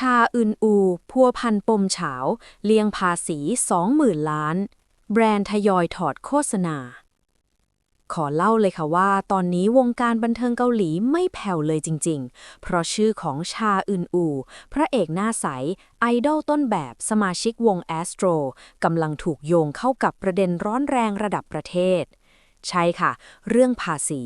ชาอึนอู พัวพันปมเฉา เลี่ยงภาษี 20,000 ล้าน แบรนด์ทยอยถอดโฆษณา ขอเล่าเลยค่ะว่า ตอนนี้วงการบันเทิงเกาหลีไม่แผ่วเลยจริง ๆ เพราะชื่อของชาอึนอู พระเอกหน้าใส ไอดอลต้นแบบสมาชิกวงแอสโตรกำลังถูกโยงเข้ากับประเด็นร้อนแรงระดับประเทศ ใช่ค่ะ เรื่องภาษี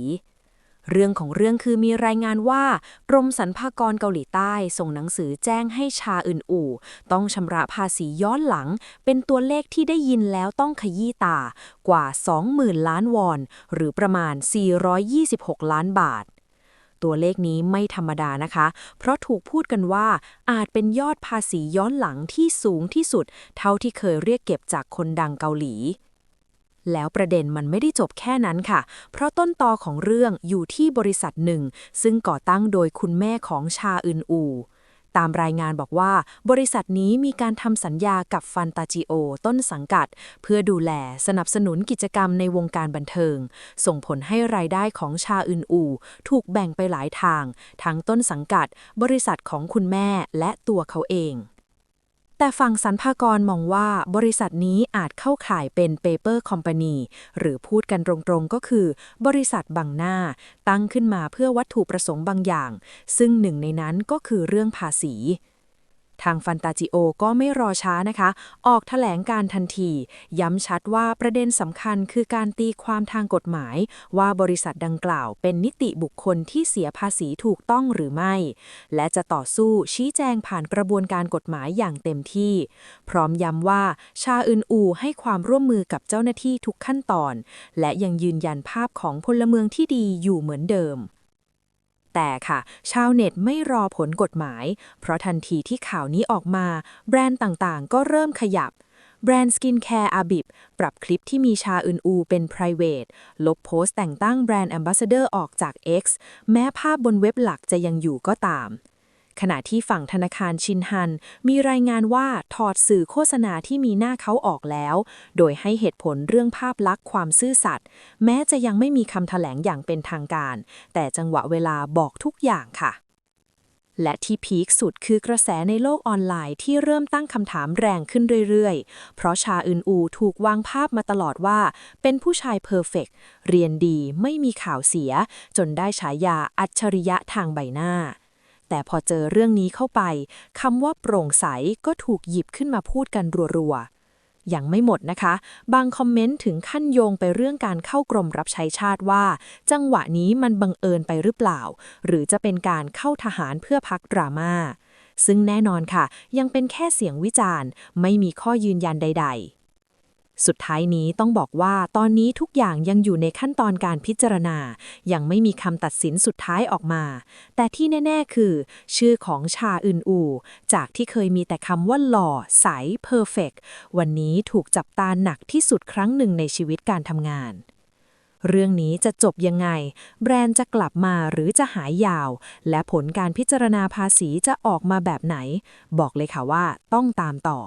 เรื่องของเรื่องคือมีรายงานว่ากรมสรรพากรเกาหลีใต้ ส่งหนังสือแจ้งให้ชาอึนอู่ ต้องชำระภาษีย้อนหลัง เป็นตัวเลขที่ได้ยินแล้วต้องขยี้ตากว่า 20,000 ล้านวอน หรือประมาณ 426 ล้านบาท ตัวเลขนี้ไม่ธรรมดานะคะ เพราะถูกพูดกันว่าอาจเป็นยอดภาษีย้อนหลังที่สูงที่สุด เท่าที่เคยเรียกเก็บจากคนดังเกาหลี แล้วประเด็นมันไม่ได้จบแค่นั้นค่ะ เพราะต้นตอของเรื่องอยู่ที่บริษัทหนึ่ง ซึ่งก่อตั้งโดยคุณแม่ของชาอึนอูตามรายงานบอกว่า บริษัทนี้มีการทำสัญญากับฟันตาจิโอ ต้นสังกัด เพื่อดูแลสนับสนุนกิจกรรมในวงการบันเทิง ส่งผลให้รายได้ของชาอึนอู ถูกแบ่งไปหลายทาง ทั้งต้นสังกัด บริษัทของคุณแม่และตัวเขาเอง แต่ฝั่งสรรพากรมองว่าบริษัทนี้อาจเข้าข่ายเป็น paper company หรือพูดกันตรงๆก็คือ บริษัทบังหน้า ตั้งขึ้นมาเพื่อวัตถุประสงค์บางอย่าง ซึ่งหนึ่งในนั้นก็คือเรื่องภาษี ทางฟันตาจิโอก็ไม่รอช้านะคะ ออกแถลงการทันที ย้ำชัดว่าประเด็นสำคัญคือการตีความทางกฎหมาย ว่าบริษัทดังกล่าวเป็นนิติบุคคลที่เสียภาษีถูกต้องหรือไม่ และจะต่อสู้ชี้แจงผ่านกระบวนการกฎหมายอย่างเต็มที่ พร้อมย้ำว่าชาอึนอูให้ความร่วมมือกับเจ้าหน้าที่ทุกขั้นตอน และยังยืนยันภาพของพลเมืองที่ดีอยู่เหมือนเดิม แต่ค่ะ ชาวเน็ตไม่รอผลกฎหมาย เพราะทันทีที่ข่าวนี้ออกมา แบรนด์ต่างๆ ก็เริ่มขยับ แบรนด์สกินแคร์อาบิบปรับคลิปที่มีชาอึนอูเป็น private ลบโพสต์แต่งตั้งแบรนด์แอมบาสเดอร์ออกจาก X แม้ภาพบนเว็บหลักจะยังอยู่ก็ตาม ขณะที่ฝั่งธนาคารชินฮัน มีรายงานว่าถอดสื่อโฆษณาที่มีหน้าเขาออกแล้ว โดยให้เหตุผลเรื่องภาพลักษณ์ความซื่อสัตย์แม้จะยังไม่มีคำถแถลงอย่างเป็นทางการ แต่จังหวะเวลาบอกทุกอย่างค่ะและที่พีคสุดคือกระแสในโลกออนไลน์ที่เริ่มตั้งคำถามแรงขึ้นเรื่อยๆ เพราะชาอึนอูถูกวางภาพมาตลอดว่า เป็นผู้ชายเพอร์เฟกต์เรียนดีไม่มีข่าวเสีย จนได้ฉายาอัจฉริยะทางใบหน้า แต่พอเจอเรื่องนี้เข้าไปคำว่าโปร่งใสก็ถูกหยิบขึ้นมาพูดกันรัวๆ ยังไม่หมดนะคะ บางคอมเมนต์ถึงขั้นโยงไปเรื่องการเข้ากรมรับใช้ชาติว่า จังหวะนี้มันบังเอิญไปหรือเปล่า หรือจะเป็นการเข้าทหารเพื่อพักดราม่าซึ่งแน่นอนค่ะ ยังเป็นแค่เสียงวิจารณ์ ไม่มีข้อยืนยันใด ๆ สุดท้ายนี้ต้องบอกว่าตอนนี้ทุกอย่างยังอยู่ในขั้นตอนการพิจารณา ยังไม่มีคำตัดสินสุดท้ายออกมา แต่ที่แน่ ๆ คือ ชื่อของชาอึนอู จากที่เคยมีแต่คำว่าหล่อ ใสเพอร์เฟกวันนี้ถูกจับตาหนักที่สุดครั้งหนึ่งในชีวิตการทำงาน เรื่องนี้จะจบยังไง แบรนด์จะกลับมาหรือจะหายยาว และผลการพิจารณาภาษีจะออกมาแบบไหน บอกเลยค่ะว่าต้องตามต่อ